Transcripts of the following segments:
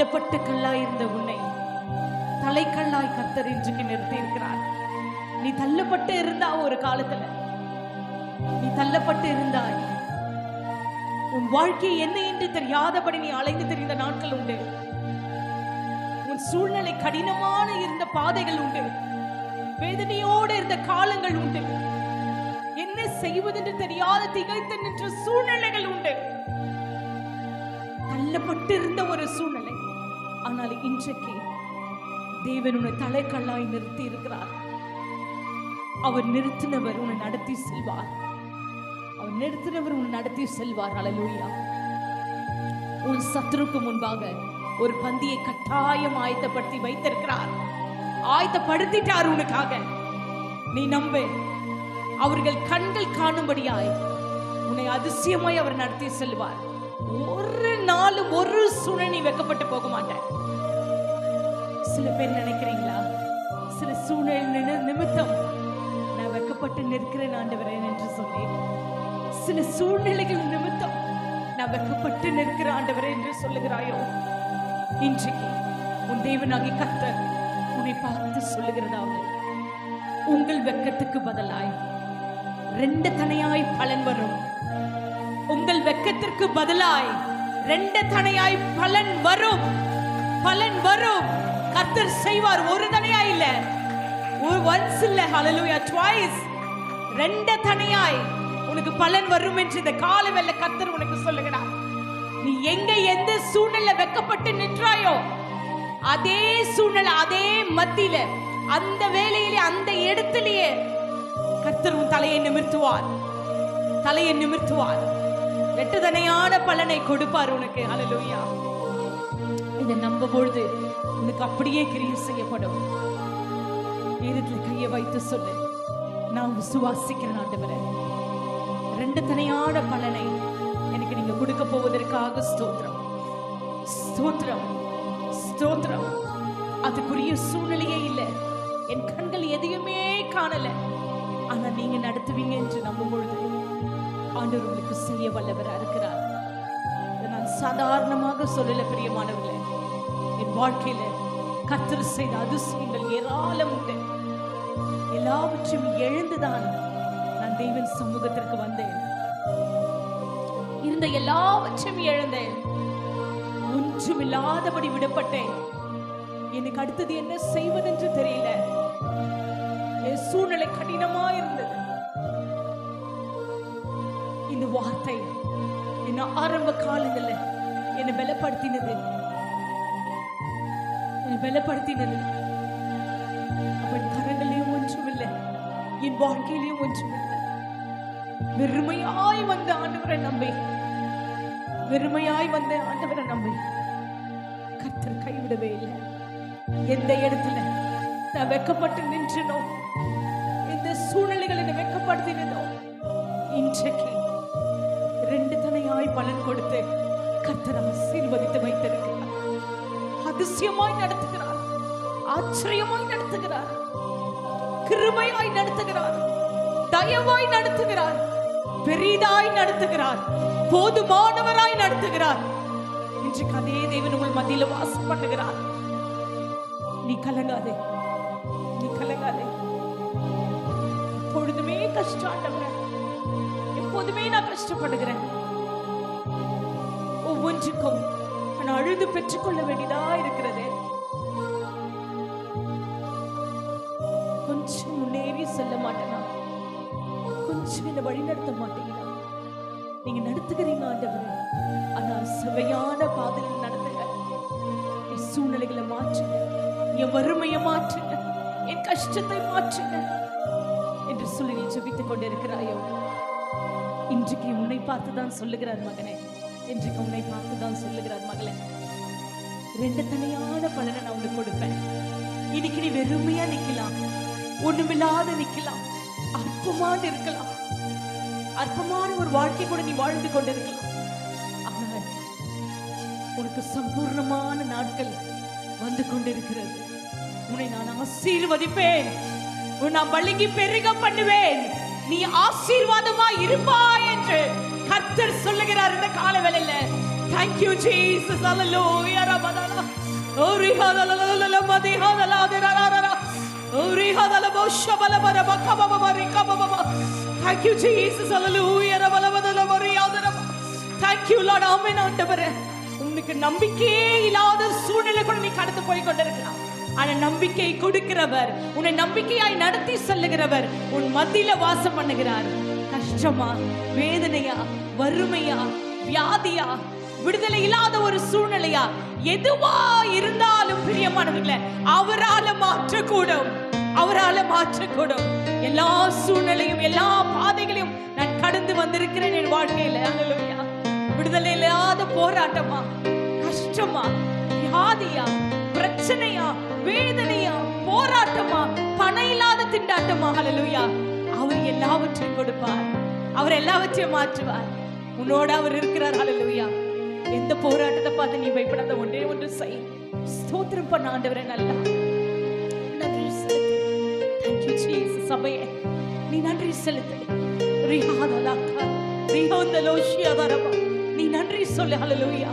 தள்ளப்பட்ட கல்லாய் இருந்த உன்னை தலைக்கல்லாய் கத்தர் இன்றைக்கு நிறுத்தி இருக்கிறார் நீ தள்ளப்பட்டு இருந்தா ஒரு காலத்துல. நீ தள்ளப்பட்டு இருந்தாய். உன் வாழ்க்கை என்ன என்று தெரியாதபடி நீ அலைந்து தெரிந்த நாட்கள் உண்டு. உன் சூழ்நிலை கடினமான இருந்த பாதைகள் உண்டு. வேதனையோடு இருந்த காலங்கள் உண்டு. என்ன செய்வதென்று தெரியாத திகைத்து நின்ற சூழ்நிலைகள் உண்டு. தள்ளப்பட்டு இருந்த ஒரு சூழ்நிலை. ஆனால் இன்றைக்கு தேவன் உன்னை தலைக்கல்லாய் நிறுத்தி இருக்கிறார் அவர் நிறுத்தினவர் உன்னை நடத்தி செல்வார். அவர் நிறுத்தினவர் உன்னை நடத்தி செல்வார். அலலூயா உன் சத்துருக்கு முன்பாக ஒரு பந்தியை கட்டாயம் ஆயத்தப்படுத்தி வைத்திருக்கிறார். ஆயத்தப்படுத்திட்டார் உனக்காக. நீ நம்பு அவர்கள் கண்கள் காணும்படியாய் உன்னை அதிசயமாய் அவர் நடத்தி செல்வார். ஒரு நாளும் ஒரு சூழ்நிலை வெக்கப்பட்டு போக மாட்டேன் சில பேர் நினைக்கிறீங்களா? சில சூழ்நிலை நிமித்தம் நான் வெக்கப்பட்டு நிற்கிறேன் ஆண்டவரேன் என்று சொன்னேன் சில சூழ்நிலைகள் நிமித்தம் நான் வெக்கப்பட்டு நிற்கிற ஆண்டவரே என்று சொல்லுகிறாயோ? இன்றைக்கு உன் தேவனாகி கத்த உன்னை பார்த்து சொல்லுகிறதாவது. உங்கள் வெக்கத்துக்கு பதிலாய் ரெண்டு தனையாய் பலன் வரும். உங்கள் வெக்கத்திற்கு பதிலாய் ரெண்டு தனையாய் பலன் வரும். பலன் வரும். கர்த்தர் செய்வார். ஒரு தனியா இல்ல. ஒரு ஒன்ஸ் இல்ல. ஹalleluya twice. ரெண்டு தனியாய் உனக்கு பலன் வரும் என்று இந்த கால வெள்ள கர்த்தர் உனக்கு சொல்லுகிறார். நீ எங்க எந்த சூழ்நிலை வெக்கப்பட்டு நின்றாயோ அதே சூழ்நிலை அதே மத்தியில அந்த வேலையிலே அந்த இடத்திலேயே கர்த்தர் உன் தலையை நிமிர்த்துவார். தலையை நிமிர்த்துவார். வெட்டுதனையான பலனை கொடுப்பார் உனக்கு. அலலுயா இதை நம்ப பொழுது உனக்கு அப்படியே கிரியை செய்யப்படும். இருட்டில் கையை வைத்து சொல்லு. நான் விசுவாசிக்கிறேன் ஆண்டவரை. ரெண்டு தனியான பலனை எனக்கு நீங்க கொடுக்க போவதற்காக ஸ்தோத்திரம். ஸ்தோத்திரம். ஸ்தோத்திரம். அதுக்குரிய சூழ்நிலையே இல்லை. என் கண்கள் எதையுமே காணல. ஆனா நீங்க நடத்துவீங்க என்று நம்பும் பொழுது ஆண்டவர் உங்களுக்கு செய்ய வல்லவரா இருக்கிறார் நான் சாதாரணமாக சொல்லல பிரியமானவர்களே. என் வாழ்க்கையில கத்திர செய்த அதிசயங்கள் ஏராளம் உண்டு. எல்லாவற்றையும் எழுந்துதான் நான் தெய்வன் சமூகத்திற்கு வந்தேன். இருந்த எல்லாவற்றையும் இழந்தேன் ஒன்றுமில்லாதபடி விடப்பட்டேன். எனக்கு அடுத்தது என்ன செய்வதென்று தெரியல. என் சூழ்நிலை கடினமா இருந்தது. இந்த வார்த்தை என்ன ஆரம்ப காலங்களில் என்னை பலப்படுத்தினது. என்னை பலப்படுத்தினது. அவன் கரங்களிலும் ஒன்றுமில்லை. என் வாழ்க்கையிலும் ஒன்றுமில்லை. வெறுமையாய் வந்த ஆண்டவரை நம்பி. வெறுமையாய் வந்த ஆண்டவரை நம்பி. கர்த்தர் கைவிடவே இல்லை. எந்த இடத்துல நான் வெக்கப்பட்டு நின்றனோ எந்த சூழ்நிலைகள் என்னை வெக்கப்படுத்தினதோ இன்றைக்கு ரெண்டு தனையாய் பலன் கொடுத்து கர்த்தர் ஆசீர்வதித்து வைத்திருக்கிறார். அதிசயமாய் நடத்துகிறார். ஆச்சரியமாய் நடத்துகிறார். கிருபையாய் நடத்துகிறார். தயவாய் நடத்துகிறார். பெரிதாய் நடத்துகிறார். போதுமானவராய் நடத்துகிறார். இன்றைக்கு அதே தேவன் உங்கள் மத்தியில வாசம் பண்ணுகிறார். நீ கலங்காதே. நீ கலங்காதே. எப்பொழுதுமே கஷ்டம் எப்போதுமே நான் கஷ்டப்படுகிறேன். ஒவ்வொன்றுக்கும் நான் அழுது பெற்றுக்கொள்ள வேண்டியதா இருக்கிறது. கொஞ்சம் முன்னேறி செல்ல மாட்டேனா? கொஞ்சம் என்ன வழி நடத்த மாட்டீங்களா நீங்க நடத்துகிறீங்க ஆண்டவர். ஆனால் சுவையான பாதையில் நடத்துங்க. என் சூழ்நிலைகளை மாற்றுங்க என் வறுமையை மாற்றுங்க என் கஷ்டத்தை மாற்றுங்க என்று சொல்லி நீ ஜபித்துக் கொண்டிருக்கிறாயோ? இன்றைக்கு உன்னை பார்த்து தான் சொல்லுகிறார் மகனே. இன்றைக்கு உன்னை பார்த்து தான் சொல்லுகிறார் மகளே. ரெண்டு தனியான பலனை நான் உனக்கு கொடுப்பேன். இன்னைக்கு நீ வெறுமையா நிக்கலாம் ஒண்ணுமில்லாத நிக்கலாம் அற்பமான இருக்கலாம். அற்பமான ஒரு வாழ்க்கை கூட நீ வாழ்ந்து கொண்டிருக்கலாம். ஆனால் உனக்கு சம்பூர்ணமான நாட்கள் வந்து கொண்டிருக்கிறது. உன்னை நான் ஆசீர்வதிப்பேன். உன் நான் வழங்கி பெருக பண்ணுவேன். நீ ஆசீர்வாதமா இருப்பாய் என்று கர்த்தர் சொல்லுகிறார் இந்த கால thank thank you Jesus hallelujah ரபதலா Thank you, Jesus. Hallelujah. Thank you, lord amen ஆண்டவரே. உனக்கு நம்பிக்கையே இல்லாத சூழ்நிலை கூட நீ கடந்து போய் கொண்டிருக்கலாம் ஆனா நம்பிக்கை கொடுக்கிறவர் உன்னை நம்பிக்கையாய் நடத்தி செல்லுகிறவர் உன் மத்தியில வாசம் பண்ணுகிறார் கஷ்டமா வேதனையா வறுமையா வியாதியா விடுதலை இல்லாத ஒரு சூழ்நிலையா எதுவா இருந்தாலும் பிரியமானவர்கள அவரால மாற்றக்கூடும். அவரால மாற்றக்கூடும். எல்லா சூழ்நிலையும் எல்லா பாதைகளையும் நான் கடந்து வந்திருக்கிறேன் என் வாழ்க்கையில. அல்லேலூயா விடுதலை இல்லாத போராட்டமா கஷ்டமா வியாதியா பிரச்சனையா வேதனையா போராட்டமா பணம் இல்லாத திண்டாட்டமா. அலலுயா அவர் எல்லாவற்றையும் கொடுப்பார். அவர் எல்லாவற்றையும் மாற்றுவார். உன்னோட அவர் இருக்கிறார். ஹalleluya எந்த போராட்டத்தை பார்த்து நீ பயப்படாத ஒன்றே ஒன்று செய். ஸ்தோத்திரம் பண்ண ஆண்டவரே நல்லா. நன்றி செலுத்து. தேங்க்யூ ஜீசஸ் சபையே நீ நன்றி செலுத்து. ரிஹாதலாக்கா ரிஹோந்தலோஷியதரபா நீ நன்றி சொல்லு ஹalleluya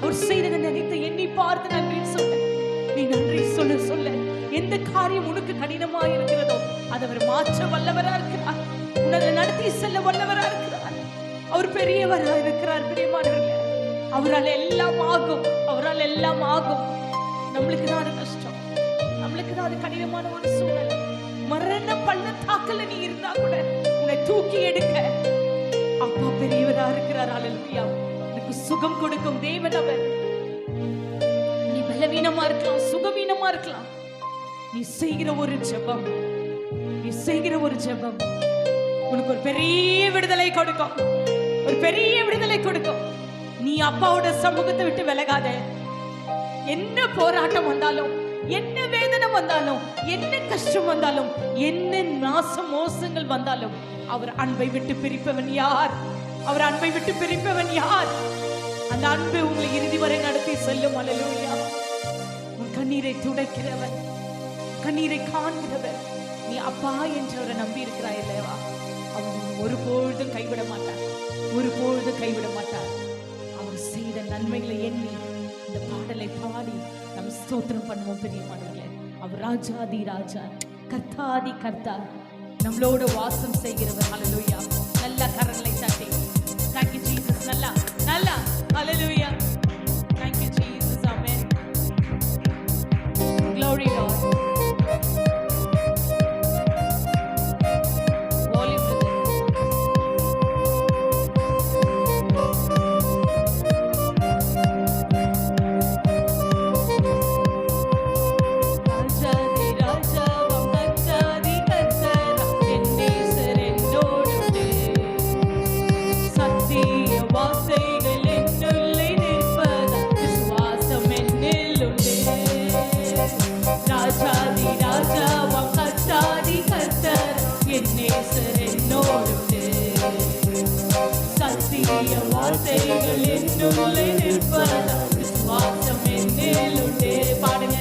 அவர் செய்ததை நினைத்து எண்ணி பார்த்து நன்றி சொல்லு. நீ நன்றி சொல்லு சொல்லு. எந்த காரியம் உனக்கு கடினமா இருக்கிறதோ அதை அவர் மாற்ற வல்லவரா இருக்கிறார். உன்னை நடத்தி செல்ல வல்லவரா இருக்கிறார். அவர் பெரியவரா இருக்கிறார் பிரியமானவர்களே அவரால் எல்லாம் ஆகும் அவரால் எல்லாம் ஆகும். நம்மளுக்கு தான் அது கஷ்டம். நம்மளுக்கு தான் அது கடினமான ஒரு சூழல். மரண பள்ளத்தாக்கல நீ இருந்தா கூட உன்னை தூக்கி எடுக்க. அப்பா பெரியவரா இருக்கிறார் அலல்வியா உனக்கு சுகம் கொடுக்கும் தேவன் அவர். நீ பலவீனமா இருக்கலாம் சுகவீனமா இருக்கலாம். நீ செய்கிற ஒரு ஜெபம் நீ செய்கிற ஒரு ஜெபம். உனக்கு ஒரு பெரிய விடுதலை கொடுக்கும். ஒரு பெரிய விடுதலை கொடுக்கும். நீ அப்பாவோட சமூகத்தை விட்டு விலகாத. என்ன போராட்டம் வந்தாலும் என்ன வேதனை வந்தாலும் என்ன கஷ்டம் வந்தாலும் என்ன நாச மோசங்கள் வந்தாலும் அவர் அன்பை விட்டு பிரிப்பவன் யார்? அவர் அன்பை விட்டு பிரிப்பவன் யார்? அந்த அன்பு உங்களை இறுதி வரை நடத்தி செல்லும். அல்லேலூயா. உன் கண்ணீரை துடைக்கிறவர். கண்ணீரை காண்கிறவர். நீ அப்பா என்றவரை நம்பி இருக்கிறாய் இல்லையா அவன் ஒருபொழுதும் கைவிட மாட்டான் ஒருபொழுதும் கைவிட மாட்டார். அவர் செய்த நன்மைகளை எண்ணி இந்த பாடலை பாடி நம் ஸ்தோத்திரம் பண்ணுவோம் பெரியமானவர்களே அவர் ராஜாதி ராஜா கர்த்தாதி கர்த்தா நம்மளோட வாசம் செய்கிறவர். ஹalleluya நல்ல கரங்களை தட்டி. வார்த்தைகள் என்னுள்ளே நிற்பதால் விசுவாசம் என்னில் உண்டு. பாடுங்க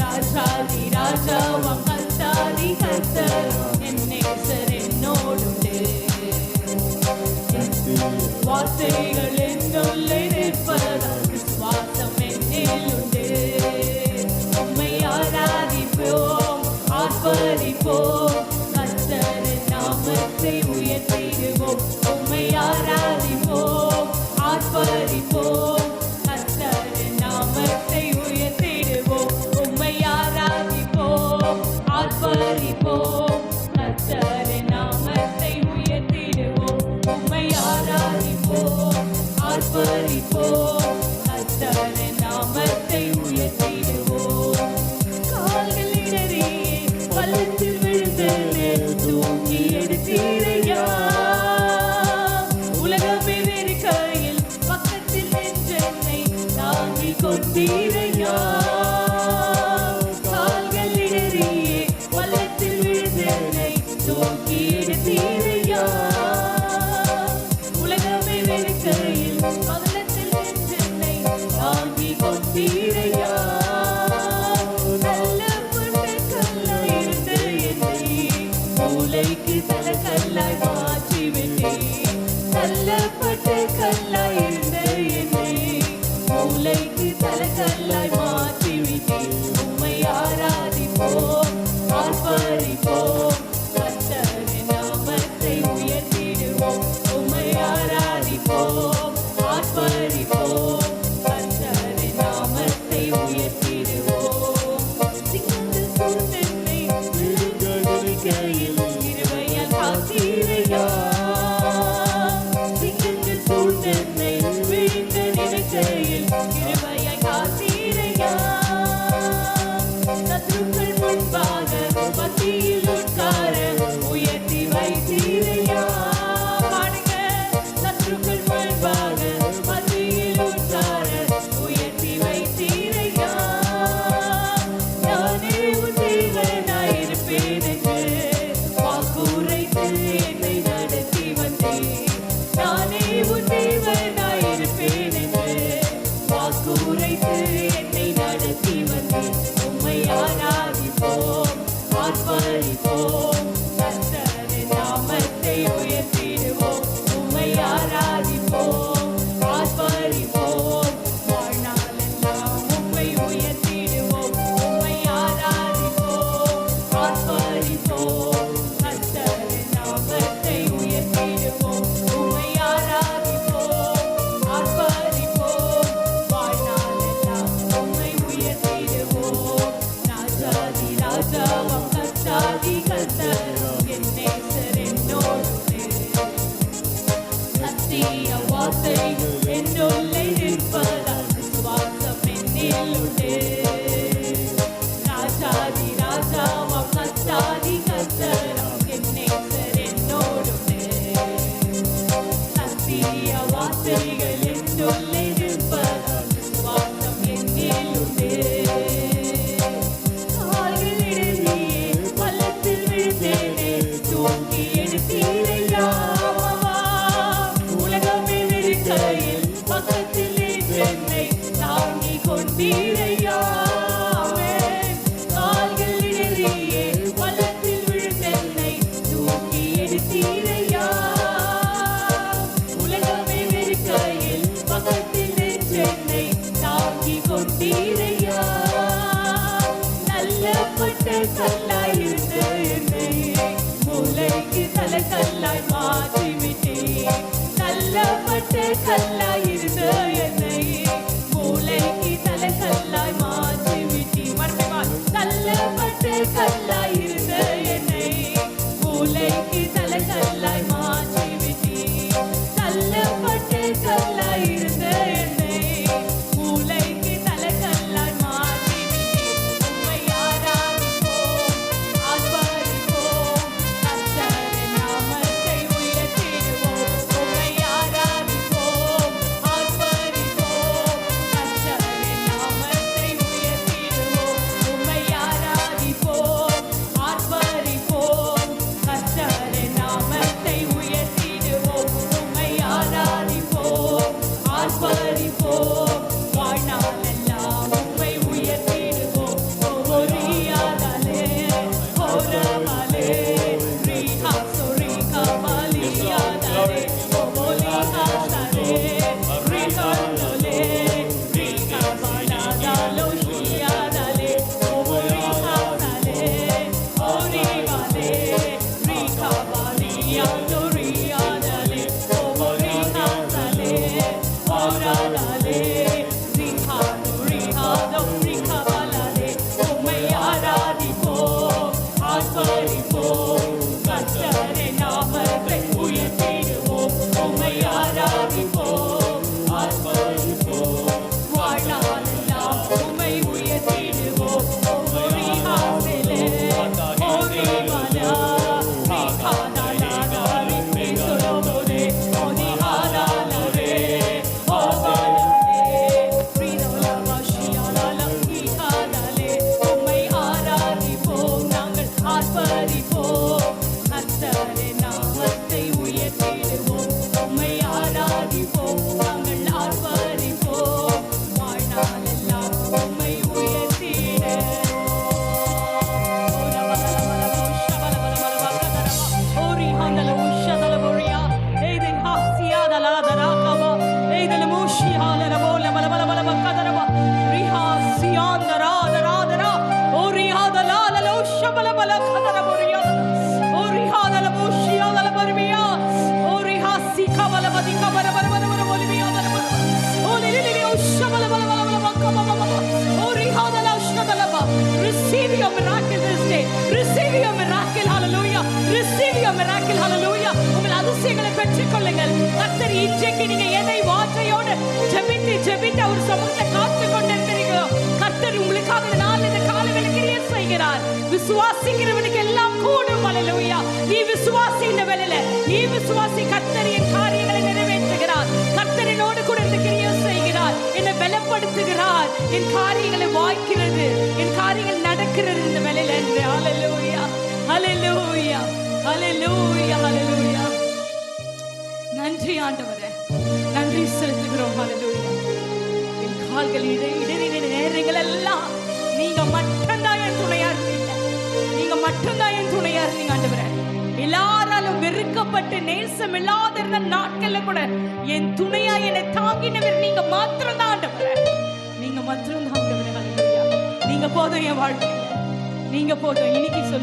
ராஜாதி ராஜாவாம் கர்த்தாதி கர்த்தர் என் நேசர் என்னோடுண்டு வார்த்தைகள் என்னுள்ளே நிற்பதால் விசுவாசம் என்னில் உண்டு உம்மை ஆராதிப்போம் ஆர்ப்பரிப்போம் Lord, 44. என்னில் உண்டு ராஜாதி ராஜாவாம் ஜெபித்து அவர் சமூகத்தை காத்து கொண்டிருக்கிறீர்களோ கர்த்தர் உங்களுக்காக இந்த நாள் இந்த காலங்களில் கிரியை செய்கிறார். விசுவாசிக்கிறவனுக்கு எல்லாம் கூடும். ஹalleluya நீ விசுவாசி இந்த வேலையில நீ விசுவாசி கர்த்தரின் காரியங்களை நிறைவேற்றுகிறார். கர்த்தரினோடு கூட இந்த கிரியை செய்கிறார். என்னை பலப்படுத்துகிறார். என் காரியங்களை வாய்க்கிறது. என் காரியங்கள் நடக்கிறது இந்த வேலையில என்று. ஹalleluya ஹalleluya ஹalleluya ஹalleluya நன்றி ஆண்டவரே. என் கால்கள் இடறின நேரங்கள் எல்லாம். நீங்க மட்டும்தான் என் துணையா இருந்தீங்க நீங்க மட்டும்தான் என் துணையா இருந்தீங்க ஆண்டவர. எல்லாராலும் வெறுக்கப்பட்டு நேசம் இல்லாத இருந்த நாட்கள்ல கூட என் துணையா என்னை தாங்கினவர் நீங்க மாத்திரம்தான் ஆண்டவர. நீங்க மாத்திரம்தான் நீங்க போதும் என் வாழ்க்கை நீங்க போதும். இன்னைக்கு சொல்லு